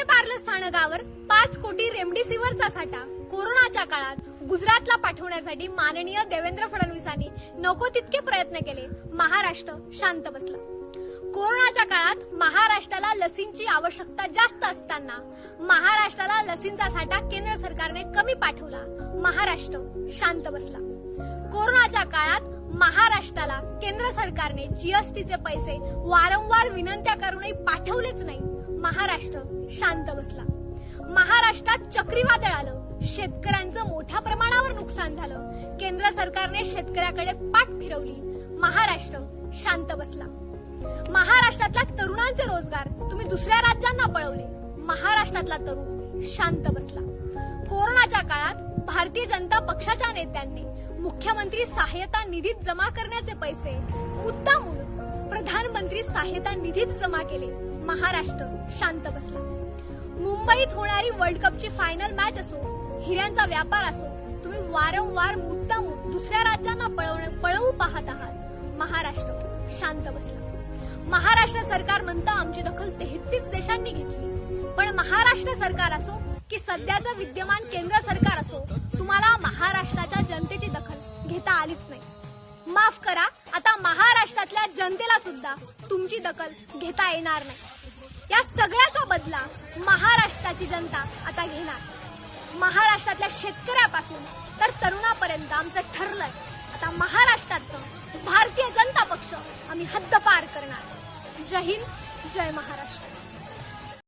पुणे पार्ले स्थानकावर पाच कोटी रेमडेसिवीरचा साठा कोरोनाच्या काळात गुजरातला पाठवण्यासाठी माननीय देवेंद्र फडणवीसांनी नको तितके प्रयत्न केले. महाराष्ट्र शांत बसला. कोरोनाच्या काळात महाराष्ट्राला लसींची आवश्यकता जास्त असताना महाराष्ट्राला लसींचा साठा केंद्र सरकारने कमी पाठवला. महाराष्ट्र शांत बसला. कोरोनाच्या काळात महाराष्ट्राला केंद्र सरकारने जीएसटीचे पैसे वारंवार विनंत्या करूनही पाठवलेच नाही. महाराष्ट्र शांत बसला. महाराष्ट्रात चक्रीवादळ आलं. शेतकऱ्यांचं मोठ्या प्रमाणावर नुकसान झालं. केंद्र सरकारने शेतकऱ्याकडे पाठ फिरवली. महाराष्ट्र शांत बसला. महाराष्ट्रातल्या तरुणांचे रोजगार तुम्ही दुसऱ्या राज्यांना पळवले. महाराष्ट्रातला तरुण शांत बसला. कोरोनाच्या काळात भारतीय जनता पक्षाच्या नेत्यांनी मुख्यमंत्री सहाय्यता निधीत जमा करण्याचे पैसे मुद्दामून प्रधानमंत्री सहाय्यता निधीत जमा केले. महाराष्ट्र शांत बसला. मुंबईत होणारी वर्ल्ड कपची फायनल मॅच असो हिऱ्यांचा व्यापार असो तुम्ही वारंवार मुद्दाम दुसऱ्या राज्यांना पळवणं पळवू पाहत आहात. महाराष्ट्र शांत बसला. महाराष्ट्र सरकार म्हणतं आमची दखल तेहतीस देशांनी घेतली. पण महाराष्ट्र सरकार असो की सध्याचं विद्यमान केंद्र सरकार असो तुम्हाला महाराष्ट्राच्या जनतेची दखल घेता आलीच नाही. माफ करा आता महाराष्ट्रातल्या जनतेला सुद्धा तुमची दखल घेता येणार नाही. या सगळ्याचा बदला महाराष्ट्राची जनता आता घेणार. महाराष्ट्रातल्या शेतकऱ्यापासून तर तरुणापर्यंत आमचं ठरलंय. आता महाराष्ट्रात भारतीय जनता पक्ष आम्ही हद्दपार करणार. जय हिंद जय महाराष्ट्र.